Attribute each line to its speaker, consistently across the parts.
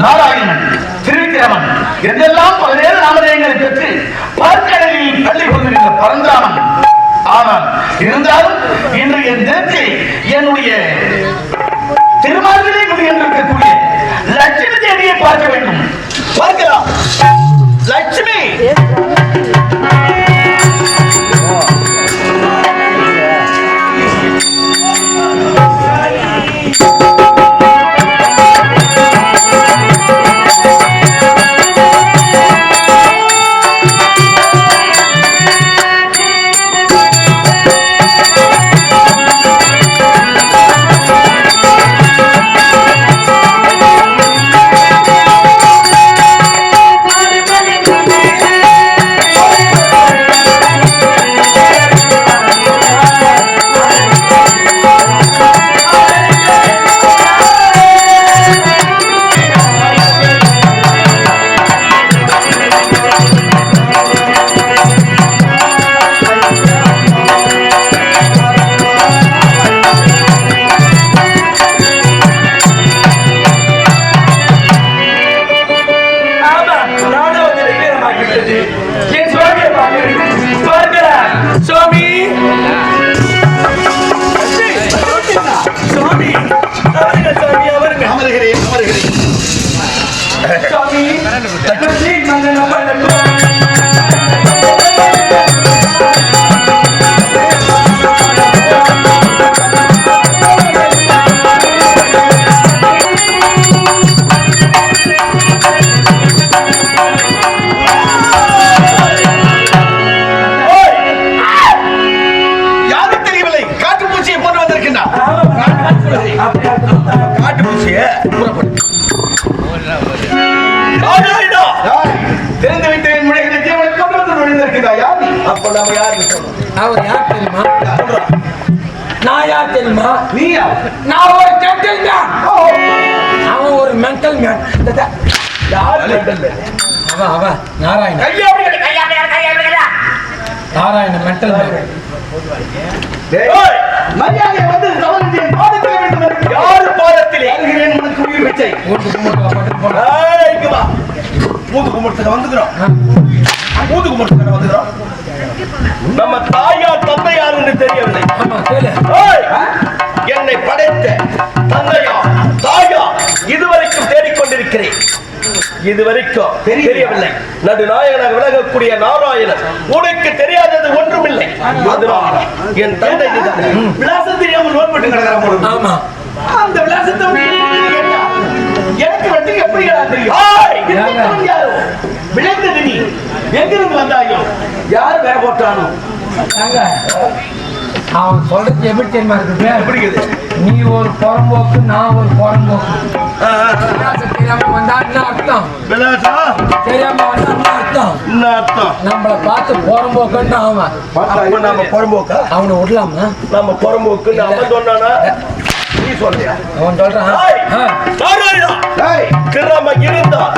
Speaker 1: நாராயணன் திருவிக்கிரமன் இதெல்லாம் பல்வேறு நாமதேயங்களை பெற்று பார்க்கடலில் பள்ளி கொண்டிருந்த பரந்தாமன் ஆனால் இருந்தாலும் இன்று என் தினத்தில் என்னுடைய திருமார்பிலே குடியிருக்கக்கூடிய லட்சுமி தேவியை பார்க்க வேண்டும் பார்க்கலாம் லட்சுமி
Speaker 2: ஆமா வீரமாகிவிட்டது என் சுவாமியை பார்க்கிறேன் பார்க்கிறேன் சுவாமி சுவாமி அவருங்க சுவாமி அவருங்க
Speaker 1: அமருகிறேன் அமருகிறேன்
Speaker 2: சுவாமி
Speaker 1: அப்ப நாம யாருன்னு சொல்லணும்.
Speaker 3: அவர் யார் தெரியுமா. நான் யார் தெரியுமா?
Speaker 1: நீயா?
Speaker 3: நான் ஒரு ஜென்டில் மேன் அவன் ஒரு மென்டல் மேன்
Speaker 1: யார் மெண்டல் மேன்? கையை அப்படி கட்டு.
Speaker 3: நாராயணன் மென்டல் மேன்
Speaker 1: மரியாதை வந்து என் பாதத்தில் வேண்டும் என்று யார் பாதத்திலே? அருகிறேன் உனக்கு உயிர் பிச்சை
Speaker 3: ஓட்டு கும்பிட்டு போன
Speaker 1: வந்துக்கிறோம். மூது கும்பிட்டுக்கு வந்துக்கிறோம். நம்ம தாயார் தந்தையார் என்று தெரியவில்லை. என்னை படைத்த தந்தையா தாயா இதுவரைக்கும் தேடிக்கொண்டிருக்கிறேன். இதுவரைக்கும் தெரியவில்லை. நடுநாயகனாக விலகக்கூடிய நாராயணன் உனக்கு தெரியாதது ஒன்றுமில்லை. அதுதான் என் தந்தை. விலாசம் தெரியாமல் நோட்பட்டு கிடக்கிற
Speaker 3: ஆமா.
Speaker 1: அந்த விலாசத்தை எனக்கு மட்டும் எப்படி தெரியும்? விளைந்தது நீ. எங்கிருந்து வந்தாயோ? யார் வேற போட்டானோ?
Speaker 3: அவன் சொல்றது எப்படி தெரியுமா இருக்குது
Speaker 1: பிடிக்குது
Speaker 3: நீ ஒரு புறம்போக்கு நான் ஒரு புறம்போக்கு. தெரியாம வந்தா என்ன அர்த்தம்? தெரியாம வந்தா என்ன அர்த்தம்?
Speaker 1: என்ன அர்த்தம்?
Speaker 3: நம்மள பார்த்து புறம்போக்குன்னு அவன்.
Speaker 1: நாம புறம்போக்கா?
Speaker 3: அவனை விடலாமா?
Speaker 1: நம்ம புறம்போக்கு அவன் சொன்னானா? நீ சொல்றியா
Speaker 3: அவன் சொல்றான்.
Speaker 1: கிராம இருந்தால்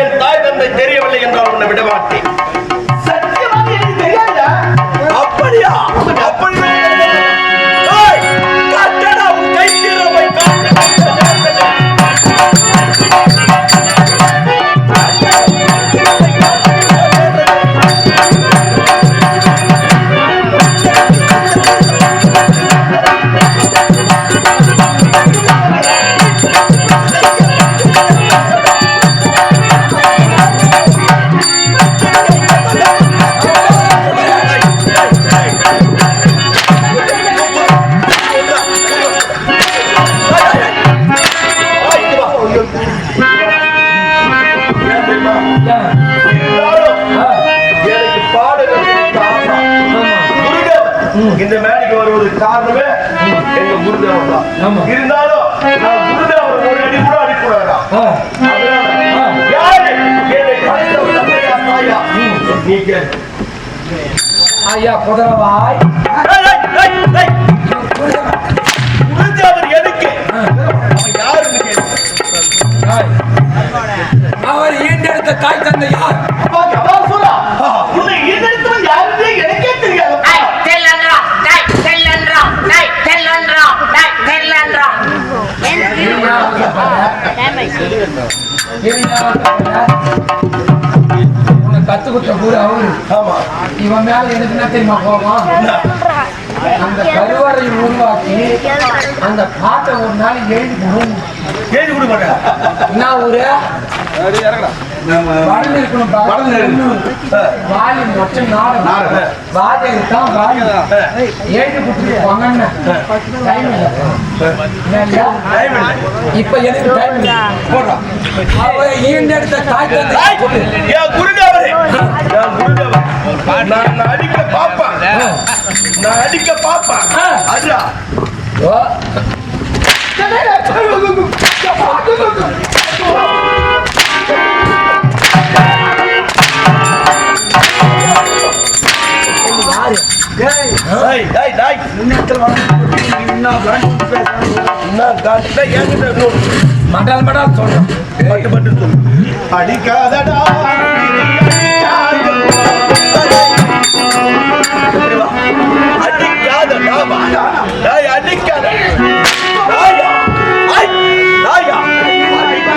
Speaker 1: என் தாய் தந்தை தெரியவில்லை என்றால் உன்னை விட மாட்டேன். சத்தியமாக எனக்கு தெரியாதா? அப்படியா? எங்க குருதேவர் தான் இருந்தாலும் நான் குருதேவர் ஒரு அடி கூட அடிக்கூடாதான் நீ கேள்
Speaker 3: ஐயா குதிரவாய்.
Speaker 1: குருதேவர் எதுக்கு? யாருன்னு கேள்வி அவர்
Speaker 3: ஈண்டெடுத்த தாய் தந்தை யார்? கத்து கொடுத்த குரு அவரு இவன் மேல எனக்கு என்ன தெரியுமா கோபம் அந்த கருவறை உருவாக்கி அந்த பாட்டை ஒரு நாள் எழுதி கொடுங்க.
Speaker 1: கேள்வி கொடுக்க மாட்டேன்
Speaker 3: என்ன ஊரு வடல இருக்கணும்
Speaker 1: இருக்கணும்.
Speaker 3: வாலி மொச்சம் நாடகம்
Speaker 1: நாடகம்.
Speaker 3: வாஜை தான் வாலி எழுதி கொடுத்துட்டு போங்கன்னு டைம் இல்லை?
Speaker 1: டைம் இல்லை.
Speaker 3: இப்ப எனக்கு டைம் இல்லை
Speaker 1: போடுறான்
Speaker 3: அவ ஈண்டெடுத்த தாய் தந்தை சொல்லு.
Speaker 1: என் குருதேவரே என் குருதேவர் நான் அடிக்க பாப்பேன் நான் அடிக்க பாப்பேன்
Speaker 3: ஆ.
Speaker 1: அதுடா
Speaker 3: ஓ, மடால் மடால் சொல்றேன்
Speaker 1: பட்டு பட்டு சொல்லு அடிக்காதடா அடிக்காதடா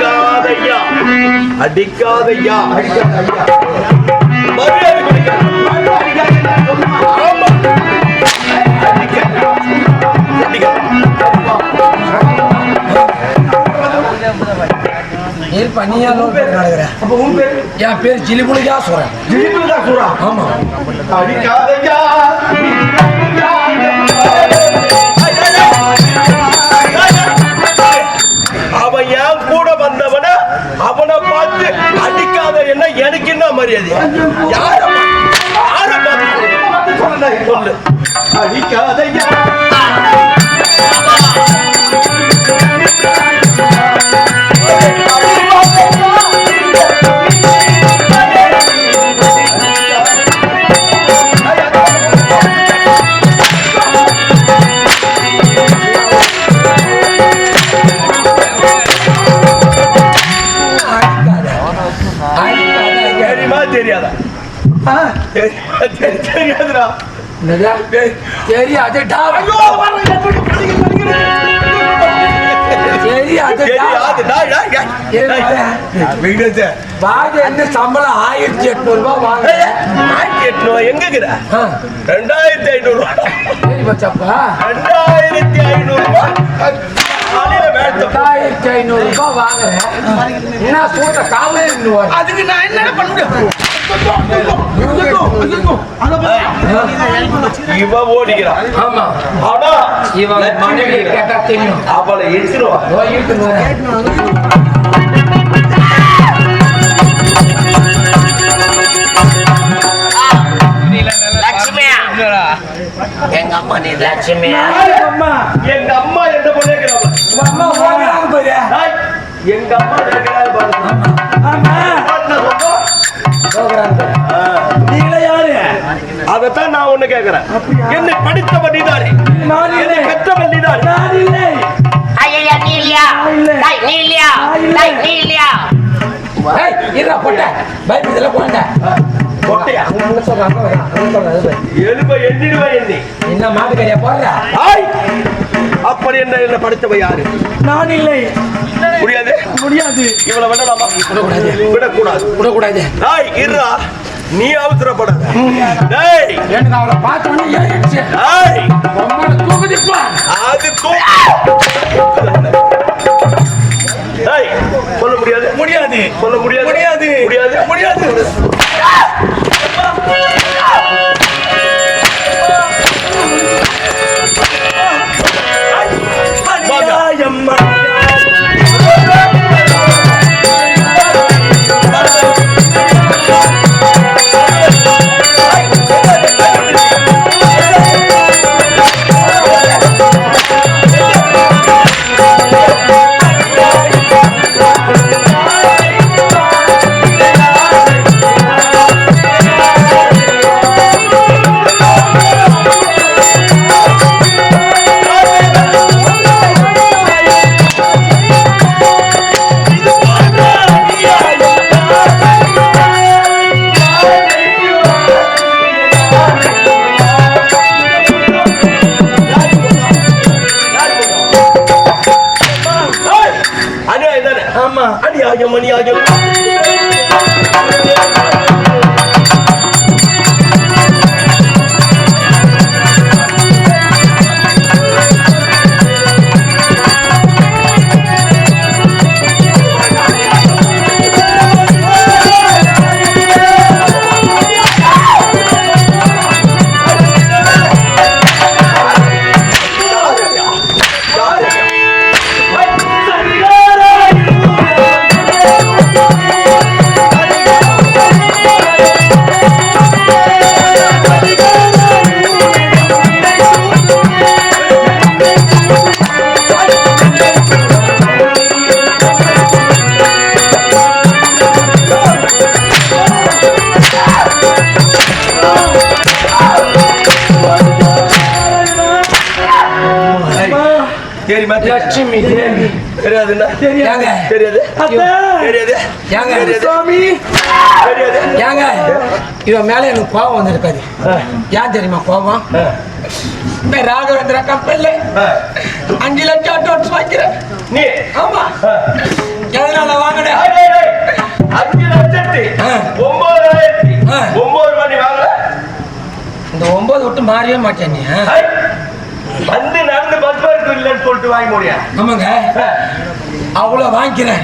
Speaker 1: அடிக்காதையா. அடிக்காதையா? மரியாதை
Speaker 3: ஏற்பா நீ ஏன் லோன் போட்டு நடக்கிற
Speaker 1: அப்ப உன் பேரு?
Speaker 3: என் பேர் ஜிலிபுலிகா சொல்றேன்.
Speaker 1: ஜெயிப்புதா சூரா
Speaker 3: ஆமா.
Speaker 1: அடிக்காதையா அவன் என் கூட வந்தவன அவனை பார்த்து அடிக்காத என்ன எனக்கு என்ன மரியாதை? யார யார பார்த்து சொல்லு? அடிக்காதையா விடுதே.
Speaker 3: வாங்க என்ன சம்பளம் ஆயிரத்தி எட்நூறு ரூபாய் வாங்க
Speaker 1: ஆயிரத்தி எட்நூறு எங்க ரெண்டாயிரத்தி ஐநூறு ரெண்டாயிரத்தி ஐநூறு ரூபா. காலையில
Speaker 3: ஆயிரத்தி ஐநூறு ரூபாய் வாங்குறேன். என்ன சூட்ட இன்னும்
Speaker 1: அதுக்கு நான் என்ன பண்ண முடியும்? இவ ஓடிக்கிறான்
Speaker 3: ஆமா.
Speaker 1: ஆனா
Speaker 3: இவன் மனைவி கேட்டா தெரியும்.
Speaker 1: அவளை இழுத்துருவா.
Speaker 3: இதோ இழுத்துன்னு வரேன்.
Speaker 4: லட்சுமியா. எங்க அம்மா நீ லட்சுமியா?
Speaker 1: எங்க அம்மா என்ன
Speaker 3: உங்க அம்மா ஓடுறாங்க பாரு.
Speaker 1: எங்க அம்மா. நீங்களே யாரு? அதத்தான் நான் ஒண்ணு கேக்குறேன். என்னை படித்தவன் நீதானே. என்னை பெற்றவன் நீதானே.
Speaker 4: ஐயா நீ இல்லையா? டேய் நீ இல்லையா? டேய் நீ இல்லையா?
Speaker 3: இருடா, சொல்றேன், அங்க வரேன், அங்க சொல்றேன், அது பாரு.
Speaker 1: எலும்ப எண்ணிடுவேன் எண்ணி.
Speaker 3: என்ன மாட்டுக்கறியா போடுற?
Speaker 1: ஆய்! அப்படி என்ன என்ன படித்தவ யாரு?
Speaker 5: நான் இல்லை.
Speaker 1: முடியாது?
Speaker 5: முடியாது.
Speaker 1: இவளை விடலாமா?
Speaker 3: விடக்கூடாது.
Speaker 1: விடக்கூடாது. டேய் இருடா. நீ அவசரப்படாத டேய்.
Speaker 3: எனக்கு அவளை பார்த்த உடனே ஏறிடுச்சு.
Speaker 1: டேய்.
Speaker 3: உங்களை தூக்குதிப்பா
Speaker 1: அது டேய் சொல்ல முடியாது? முடியாது. சொல்ல முடியாது. முடியாது? முடியாது. முடியாது. அடியாக மணியாக
Speaker 3: லட்சுமி தேவி
Speaker 1: தெரியாதுன்னா
Speaker 3: ஏங்க
Speaker 1: தெரியாது.
Speaker 3: அத்தை.
Speaker 1: தெரியாது.
Speaker 3: ஏங்க
Speaker 1: தெரியாது.
Speaker 3: சுவாமி!
Speaker 1: தெரியாது.
Speaker 3: ஏங்க இவன் மேல எனக்கு கோபம் வந்திருக்காது ஏன் தெரியுமா கோபம்? இந்த ராகவேந்திரா கம்பெனில அஞ்சு லட்சம் அட்வான்ஸ் வாங்கிறேன்
Speaker 1: நீ?
Speaker 3: ஆமா. எதனால
Speaker 1: ஏய். அஞ்சு லட்சத்தி.
Speaker 3: ஆ.
Speaker 1: ஒன்பதாயிரத்தி
Speaker 3: ஆ.
Speaker 1: ஒன்பது மணி வாங்கல?
Speaker 3: இந்த ஒன்பது விட்டு மாறியே மாட்டேன் நீ
Speaker 1: வந்து நடந்து பஸ் பேருக்கு இல்லைன்னு சொல்லிட்டு வாங்க முடியாது
Speaker 3: ஆமாங்க. அவ்வளவு வாங்கிக்கிறேன்.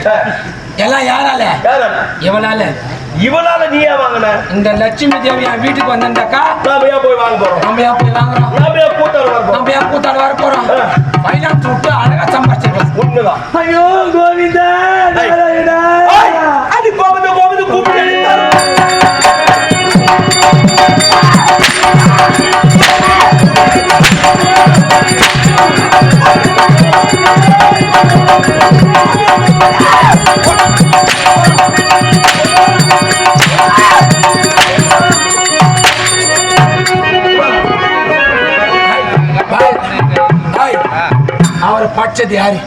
Speaker 3: எல்லாம் யாரால? இவனால
Speaker 1: இவனால நீ ஏன் வாங்கின?
Speaker 3: இந்த லட்சுமி தேவி என் வீட்டுக்கு வந்திருந்தாக்கா?
Speaker 1: நாம ஏன் போய் வாங்க போறோம்?
Speaker 3: நம்ம ஏன் போய் வாங்குறோம்?
Speaker 1: நாம ஏன் வர போறோம்?
Speaker 3: நம்ம ஏன் கூத்தாடு வர போறோம்? ஃபைனான்ஸ் விட்டு அழகா சம்பாதிச்சிருக்கோம்
Speaker 1: உண்மைதான்
Speaker 2: ஐயோ கோவிந்தா
Speaker 1: அது கோபந்து கோபந்து கூப்பிட்டு.
Speaker 3: அவர் பச்சது யாரு.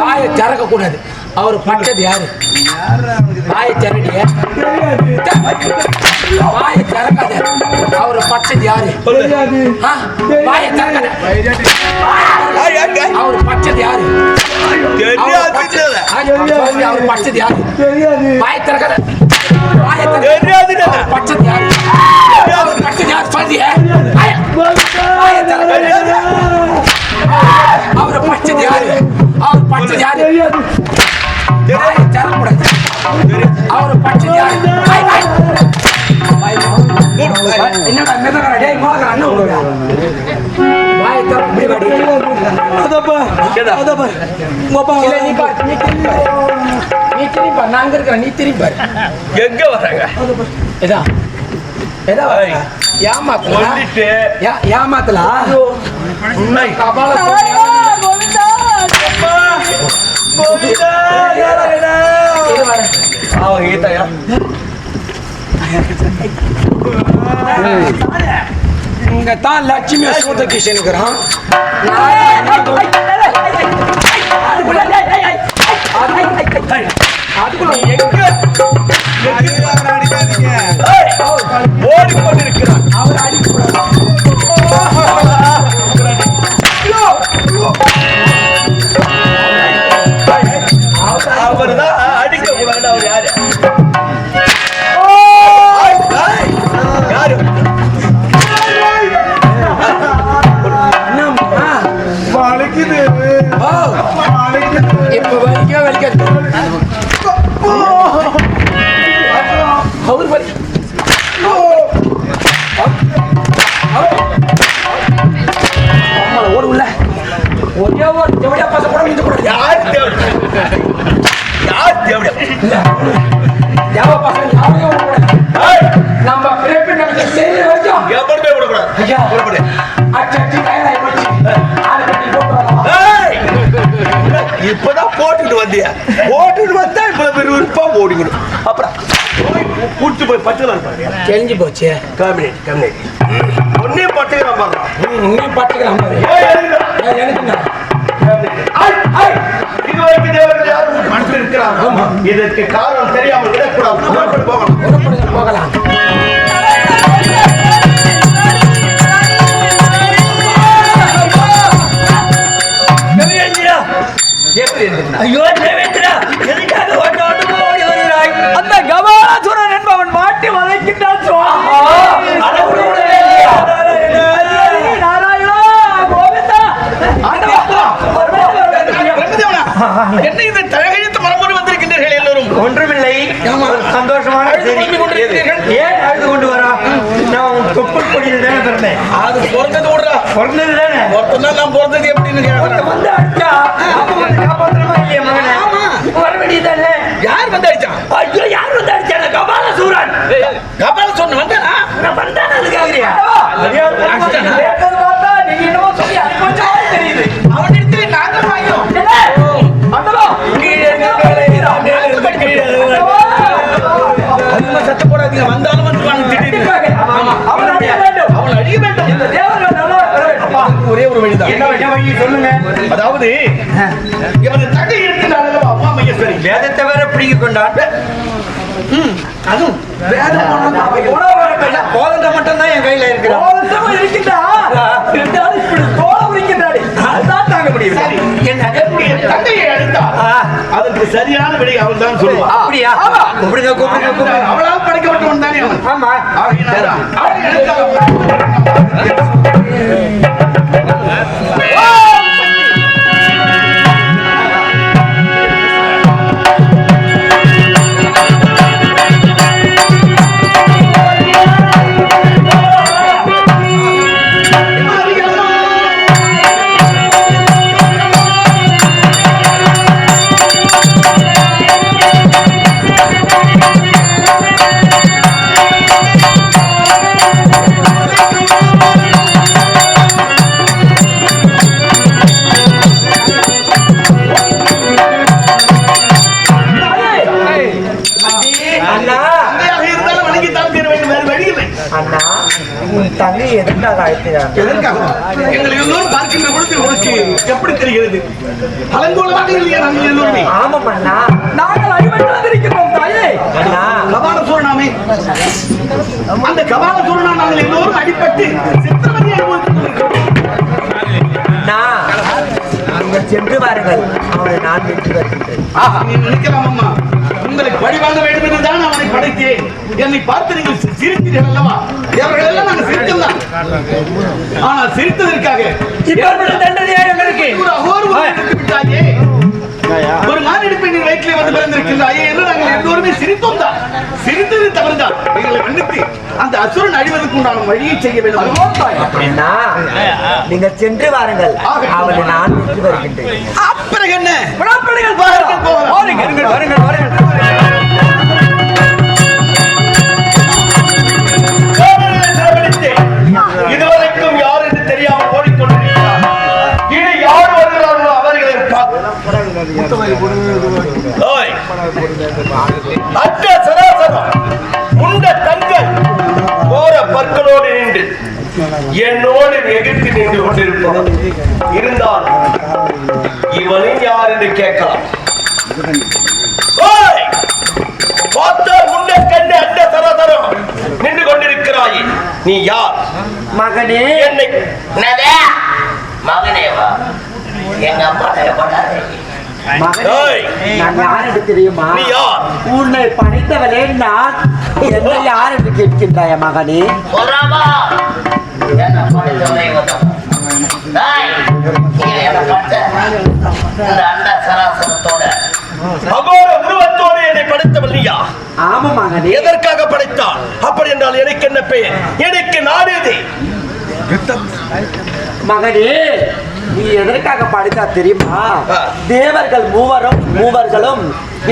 Speaker 3: வாயை திறக்க கூடாது அவர் பச்சது யாரு? வாயை திறடிய வாயை திறக்காத. அவர் பச்சது யாரு? வாயை. அவர் பச்சது யாரு? அவர்
Speaker 1: தெரியாது.
Speaker 3: பச்சது- யாரு? வாயை திறக்காத பச்சது யாரு? அவர் பச்சது யாரு? சொல்லியே வாயை திறக்காத அவர் பச்சது யாரு? அவர் பச்சது யாரு? அவர் வாய். என்னடா மிதக்கற டேய் மோதக்கற அண்ணன் விடுடா வாயை திற இப்படி வாடி
Speaker 2: அதப்பா
Speaker 1: கேதா?
Speaker 2: அதப்பா. உங்க அப்பா
Speaker 3: இல்ல நீ பாரு நீ திரும்பி பாரு நீ திரும்பி பாரு நான் அங்க இருக்கிறேன். நீ திரும்பி பாரு
Speaker 1: எங்க வர்றாங்க
Speaker 3: எதா எதா
Speaker 1: ஐய்.
Speaker 3: ஏமாத்தலா
Speaker 1: சொல்லிட்டு.
Speaker 3: ஏ- ஏமாத்தலா?
Speaker 1: ஐய்,
Speaker 3: கபால
Speaker 2: கோவிந்தா
Speaker 3: இங்க தான் லட்சுமி சூத்த கிருஷ்ணனுக்குறான்
Speaker 1: ஓடிக்கொண்டிருக்கிறான்
Speaker 3: அவர் அடிக்கூடாது
Speaker 1: அவர் போய் பச்சலாம்
Speaker 3: தெரிஞ்சு போச்சு.
Speaker 1: காமினேட் காமினேட் ஒன்னே
Speaker 3: பட்டுக்கலாம் பாரு.
Speaker 1: தேவர்கள் யாரும் மனசில் இருக்கிறாங்க இதற்கு காரணம் தெரியாமல் விடக்கூடாது. போகலாம்.
Speaker 3: போகலாம்.
Speaker 5: ஐயோ தேவேந்திரா எதுக்காக ஓட்ட ஓட்டமா ஓடி வருகிறாய் அந்த கபாலசுரன் என்பவன் மாட்டி வளைக்கின்றான் சுவாமி
Speaker 2: அட விட விடவே இல்லையா?
Speaker 5: நாராயணா கோவிந்தா
Speaker 1: பிரம்மதேவனா, என்ன இது தழகழித்து மரபோடு வந்திருக்கின்றீர்கள் எல்லோரும்
Speaker 2: ஒன்றுமில்லை சந்தோஷமான. ஏன் அழுது கொண்டு வரா நான் உன் தொப்புள் கொடியில் தானே பிறந்தேன்
Speaker 1: அது பிறந்தது விடுறா
Speaker 2: பிறந்தது தானே
Speaker 1: ஒருத்தன் தான் நான் பிறந்தது எப்படின்னு கேட்கறேன்
Speaker 2: வந்து அடிச்சா காப்பாத்தணுமா இல்லையா மகனே. வர வேண்டியதானே
Speaker 1: யார் வந்து அடிச்சான்
Speaker 5: ஐயோ யார் வந்து கபாலசூரன்
Speaker 1: கபால சொன்ன வந்தானா
Speaker 5: நான் வந்தானே?
Speaker 1: ஒரே வழிதான்.
Speaker 2: என்ன என்ன வழி சொல்லுங்க.
Speaker 1: அதாவது தகை இருக்கிறார்கள் அம்மா மையஸ்வரி
Speaker 2: வேதத்தை வேற பிடிக்க கொண்டான்.
Speaker 1: அதுவும் வேதம்
Speaker 2: மட்டும் தான் என் கையில இருக்கிறான்.
Speaker 5: இருக்கின்றா
Speaker 1: அதற்கு சரியான விடை அவள் தான் சொல்லுவாள்
Speaker 2: அப்படியா? கூப்பிடுங்க கூப்பிடுங்க கூப்பிடுங்க
Speaker 1: அவளால் படைக்கப்பட்டவன் தானே அவன்.
Speaker 2: ஆமா.
Speaker 1: ஆகையினால
Speaker 2: தங்கை எதற்காக அழைக்கிறார்
Speaker 1: எதற்காக? எங்களை எல்லோரும் பார்க்கின்ற பொழுது உனக்கு எப்படி தெரிகிறது? அலங்கோலமாக இல்லையா நாங்கள் எல்லோருமே?
Speaker 2: ஆமாம் அண்ணா.
Speaker 5: நாங்கள் அடிபட்டு வந்திருக்கிறோம் தாயே.
Speaker 2: அண்ணா.
Speaker 1: கபால சூரனாமே. அந்த கபால சூரனா நாங்கள் எல்லோரும் அடிபட்டு சித்திரவதை அனுபவித்துக் கொண்டிருக்கிறோம்.
Speaker 2: அண்ணா நீங்கள் சென்று வாருங்கள் அவனை நான் வெற்றி வருகின்றேன்
Speaker 1: ஆஹா, நீ நினைக்கலாம் அம்மா. உங்களுக்கு பழி வாங்க வேண்டும் என்றுதான் அவனை படைத்தேன். என்னை பார்த்து நீங்கள் சிரித்தீர்கள் அல்லவா? அவர்கள் எல்லாம் நாங்கள் சிரித்தோம் ஆனால் சிரித்ததற்காக ஒரு அகோர் உருவம் எடுத்து விட்டாயே. ஒரு மானிடப்பை நீ வயிற்றிலே வந்து பிறந்திருக்கின்றாயே என்று நாங்கள் எல்லோருமே சிரித்தோம் தான். சிரித்தது தவறுதான். எங்களை மன்னித்து அந்த அசுரன் அழிவதற்கு உண்டான வழியை செய்ய வேண்டும்.
Speaker 2: அண்ணா நீங்கள் சென்று வாருங்கள். அவனை நான் வருகின்றேன்.
Speaker 1: அப்புறம் என்ன? வாருங்கள்.
Speaker 5: வாருங்கள்
Speaker 2: வருங்கள்.
Speaker 1: ஓய். அற்ற சராசரம். உண்ட தங்கள் போற பற்களோடு நின்று என்னோடு எதிர்த்து நின்று கொண்டிருப்போம். இருந்தால் இவனின் யார் என்று கேட்கலாம்! பார்த்தால் முன்ன கண்டு அண்ட சராசரம் நின்று கொண்டிருக்கிறாயே. நீ யார்?
Speaker 2: மகனே.
Speaker 1: என்னை
Speaker 4: என்னது? மகனே வா எங்க அம்மா!
Speaker 2: நான் யார் என்று தெரியுமா உன்னை படைத்தவளே நான் என்ன யார் என்று கேட்கின்றாய மகனே
Speaker 1: உருவத்தோடு என்னை படைத்தவள் நீயா
Speaker 2: ஆமா மகனே
Speaker 1: எதற்காக படைத்தாள் அப்படி என்றால் எனக்கு என்ன பெயர் எனக்கு நாடு
Speaker 2: மகனே நீ எதற்காக படித்தா தெரியுமா. தேவர்கள் மூவரும் மூவர்களும்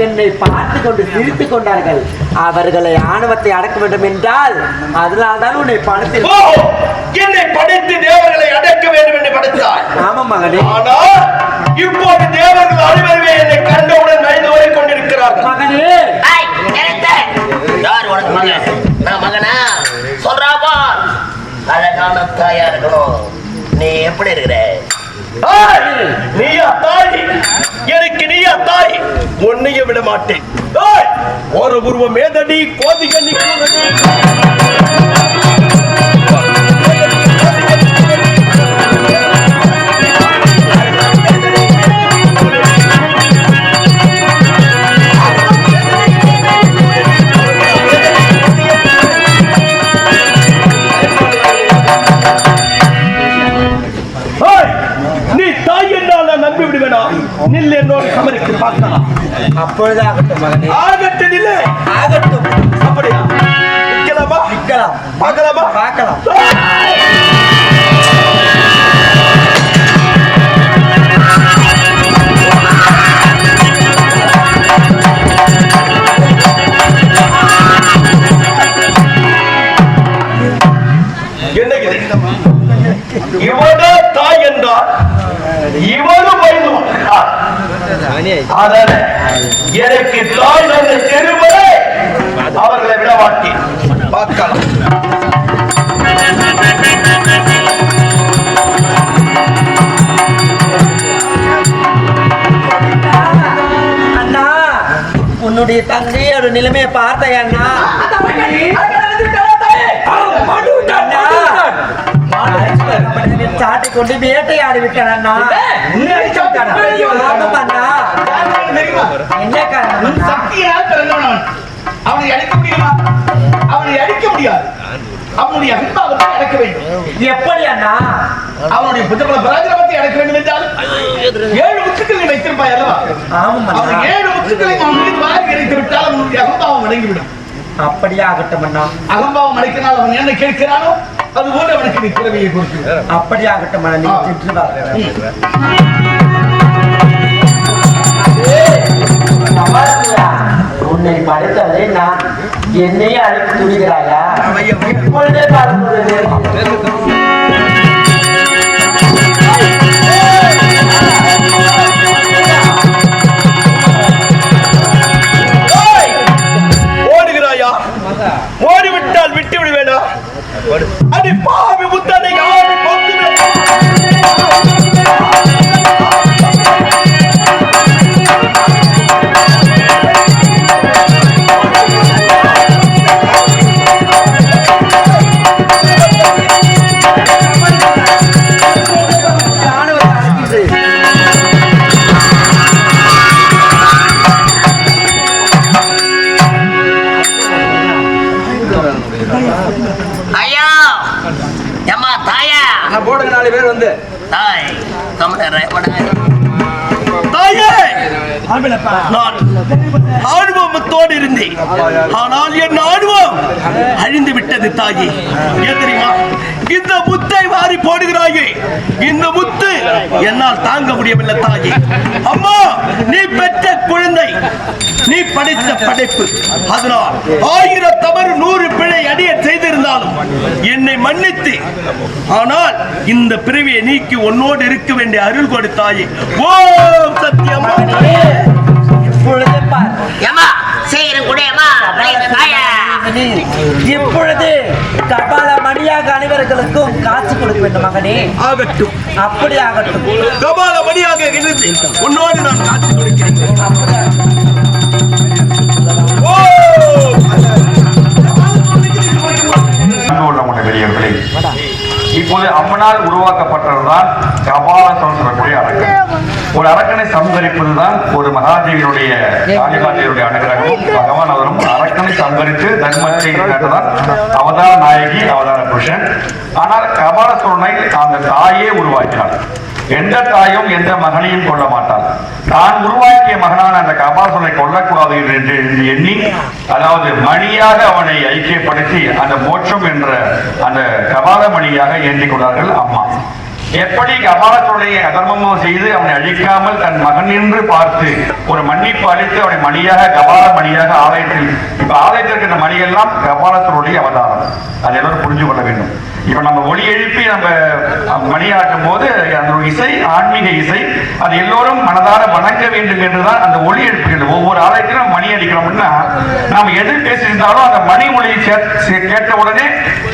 Speaker 2: என்னை பார்த்து கொண்டு சிரித்துக் கொண்டார்கள் அவர்களை ஆணவத்தை அடக்க வேண்டும் என்றால் அதனால் தான் உன்னை பணத்தில்
Speaker 1: என்னை படைத்து தேவர்களை அடக்க வேண்டும் என்று படைத்தாள்
Speaker 2: ஆமா மகனே.
Speaker 1: ஆனால் இப்போது தேவர்கள் அனைவருமே என்னை கண்டவுடன் நைந்து ஓடிக் கொண்டிருக்கிறார்கள்.
Speaker 2: மகனே.
Speaker 4: யார் உனக்கு மகன்? நான் மகனா? சொல்றாமா அழகான தாயா இருக்கணும் நீ எப்படி இருக்கிற?
Speaker 1: நீயா தாய்? எனக்கு நீயா தாய். உன்னையும் விட மாட்டேன். ஒரு உருவம் ஏதடி கோதிக நிற்கிறது
Speaker 2: அப்பொழுது ஆகட்டும் மகனே.
Speaker 1: ஆகட்டு நில்லு
Speaker 2: ஆகட்டும்.
Speaker 1: அப்படியா? நிக்கலாமா
Speaker 2: நிக்கலாம்
Speaker 1: பார்க்கலாமா?
Speaker 2: பார்க்கலாம்.
Speaker 1: அதனால எனக்கு தாய் தந்த செருவரை அவர்களை விட மாட்டேன். பார்க்கலாம்.
Speaker 2: அண்ணா உன்னுடைய தங்கையோட நிலைமையை பார்த்த சாட்டை கொண்டு வேட்டையாடி விட்டேன் என்ன காரணம்?
Speaker 1: சக்தியால் பிறந்தவன் அவன். அவனை அடிக்க முடியுமா? அவனை அடிக்க முடியாது. அவனுடைய அன்பாவத்தை அடக்க வேண்டும்.
Speaker 2: எப்படி அண்ணா?
Speaker 1: அவனுடைய புத்தகங்களை பராஜரமத்தை அடக்க வேண்டும் என்றால் ஏழு முத்துக்களை வைத்திருப்பாய் அல்லவா? அவன் ஏழு முத்துக்களை அவன் மீது வாரி இறைத்து விட்டால் அவனுடைய அகம்பாவம் அடங்கிவிடும்.
Speaker 2: அப்படியே ஆகட்டும் அண்ணா.
Speaker 1: அகம்பாவம் அடைக்கினால் அவன் என்ன கேட்கிறானோ அது போல அவனுக்கு நீ பிறவியை கொடுத்து
Speaker 2: அப்படியே ஆகட்டும் அண்ணா நீ திட்டு உன்னை படைத்ததை நான் என்னையே அழைக்க துணிகிறாயா இப்பொழுதே பார்க்கிறது
Speaker 1: நான் ஆர்வமத்தோடு இருந்தேன். ஆனால் என் ஆர்வம் அழிந்து விட்டது தாயி. ஏன் தெரியுமா? இந்த முத்தை வாரி போடுகிறாயே. இந்த முத்து என்னால் தாங்க முடியவில்லை தாயி. அம்மா நீ பெற்ற குழந்தை. நீ படைத்த படைப்பு. அதனால் ஆயிரம் தவறு நூறு பிழை அடிய செய்திருந்தாலும் என்னை மன்னித்து ஆனால் இந்த பிரிவியை நீக்கி உன்னோடு இருக்க வேண்டிய அருள் கொடுத்தாயே ஓம்!
Speaker 2: இப்பொழுதே கபால மணியாக அனைவர்களுக்கும் காட்சி கொடுக்க வேண்டும் மகனே.
Speaker 1: ஆகட்டும்.
Speaker 2: அப்படி ஆகட்டும்.
Speaker 1: கபால மணியாக இருந்து உன்னோடு நான் காட்சி கொடுக்கிறேன்.
Speaker 6: பெரியவர்களே இப்போது அம்மனால் உருவாக்கப்பட்டதுதான் கபாலசம் சொல்லக்கூடிய அரக்கன். ஒரு அரக்கனை சம்ஹரிப்பதுதான் ஒரு மகாதேவியினுடைய காளிகாதேவியுடைய அனுகிரகம் பகவான் அவரும் அரக்கனை சம்கரித்து தர்மத்தை காட்டுதான் அவதார நாயகி அவதார புருஷன். ஆனால் கபாலசுரனை அந்த தாயே உருவாக்கினார். எந்த தாயும் எந்த மகனையும் கொல்ல மாட்டாள். தான் உருவாக்கிய மகனான அந்த கபாசுரனை கொல்லக்கூடாது என்று என்று எண்ணி அதாவது மணியாக அவனை ஐக்கியப்படுத்தி அந்த மோட்சம் என்ற அந்த கபால மணியாக ஏந்திக் கொண்டார்கள் அம்மா. எப்படி கபாலத்துடைய அதர்மமும் செய்து அவனை அழிக்காமல் தன் மகன் என்று பார்த்து ஒரு மன்னிப்பு அளித்து அவனை மணியாக கபால மணியாக ஆலயத்தில் இப்ப ஆலயத்தில் இருக்கிற மணியெல்லாம் கபாலத்துடைய அவதாரம். அதை எல்லாரும் புரிஞ்சு கொள்ள வேண்டும். இப்ப நம்ம ஒளி எழுப்பி நம்ம மணியாற்றும் போது அந்த இசை ஆன்மீக இசை அது எல்லோரும் மனதார வணங்க வேண்டும் என்றுதான் அந்த ஒளி எழுப்புகிறது. ஒவ்வொரு ஆலயத்திலும் மணி அடிக்கிறோம்னா நாம் எது பேசியிருந்தாலும் அந்த மணி மொழியை கேட்ட உடனே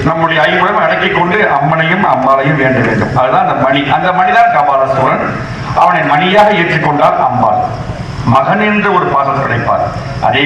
Speaker 6: நம்முடைய ஐம்புலம் அடக்கிக் கொண்டு அம்மனையும் அம்பாளையும் வேண்ட வேண்டும். அதுதான் அந்த மணி. அந்த மணிதான் கபாலசூரன் அவனை மணியாக ஏற்றுக்கொண்டால் அம்பாள். மகன் என்று ஒரு பாசம் கிடைப்பார் அதே